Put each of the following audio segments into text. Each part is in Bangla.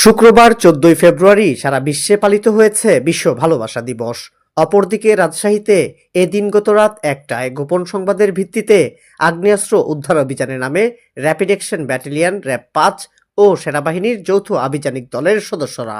শুক্রবার চোদ্দই ফেব্রুয়ারি সারা বিশ্বে পালিত হয়েছে বিশ্ব ভালোবাসা দিবস। অপরদিকে রাজশাহীতে এ দিন গত রাত একটায় গোপন সংবাদের ভিত্তিতে আগ্নেয়াস্ত্র উদ্ধার অভিযানের নামে র্যাপিড অ্যাকশন ব্যাটালিয়ন, র্যাব পাঁচ ও সেনাবাহিনীর যৌথ আভিযানিক দলের সদস্যরা।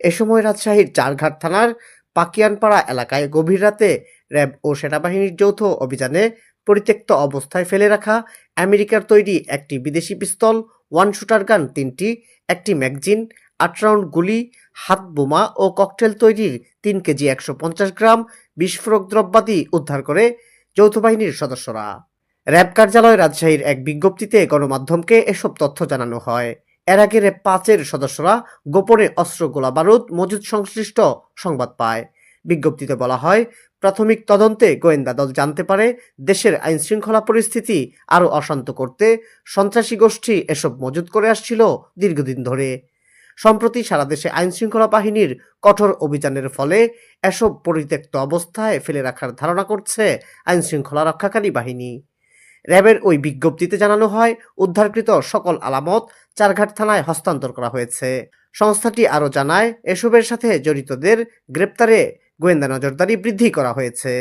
এ সময় রাজশাহীর চারঘাট থানার পাকিয়ানপাড়া এলাকায় গভীর রাতে র্যাব ও সেনাবাহিনীর যৌথ অভিযানে পরিত্যক্ত অবস্থায় ফেলে রাখা আমেরিকার তৈরি একটি বিদেশি পিস্তল ওয়ান শুটার গান তিনটি, একটি ম্যাগজিন, আট রাউন্ড গুলি, হাত বোমা ও ককটেল তৈরির তিন কেজি একশো পঞ্চাশ গ্রাম বিস্ফোরক দ্রব্যাদি উদ্ধার করে যৌথ বাহিনীর সদস্যরা। র্যাব কার্যালয় রাজশাহীর এক বিজ্ঞপ্তিতে গণমাধ্যমকে এসব তথ্য জানানো হয়। এর আগে র্যাব পাঁচের সদস্যরা গোপনে অস্ত্র গোলা বারুদ, মজুদ সংশ্লিষ্ট সংবাদ পায়। বিজ্ঞপ্তিতে বলা হয়, প্রাথমিক তদন্তে গোয়েন্দা দল জানতে পারে, দেশের আইন শৃঙ্খলা পরিস্থিতি আরও অশান্ত করতে সন্ত্রাসী গোষ্ঠী এসব মজুত করে আসছিল দীর্ঘদিন ধরে। সম্প্রতি সারা দেশে আইন শৃঙ্খলা বাহিনীর কঠোর অভিযানের ফলে এসব পরিত্যক্ত অবস্থায় ফেলে রাখার ধারণা করছে আইন শৃঙ্খলা রক্ষাকারী বাহিনী। র্যাবের ওই বিজ্ঞপ্তিতে জানানো হয়, উদ্ধারকৃত সকল আলামত চারঘাট থানায় হস্তান্তর করা হয়েছে। সংস্থাটি আরও জানায়, এসবের সাথে জড়িতদের গ্রেপ্তারে গোয়েন্দা নজরদারি বৃদ্ধি করা হয়েছে।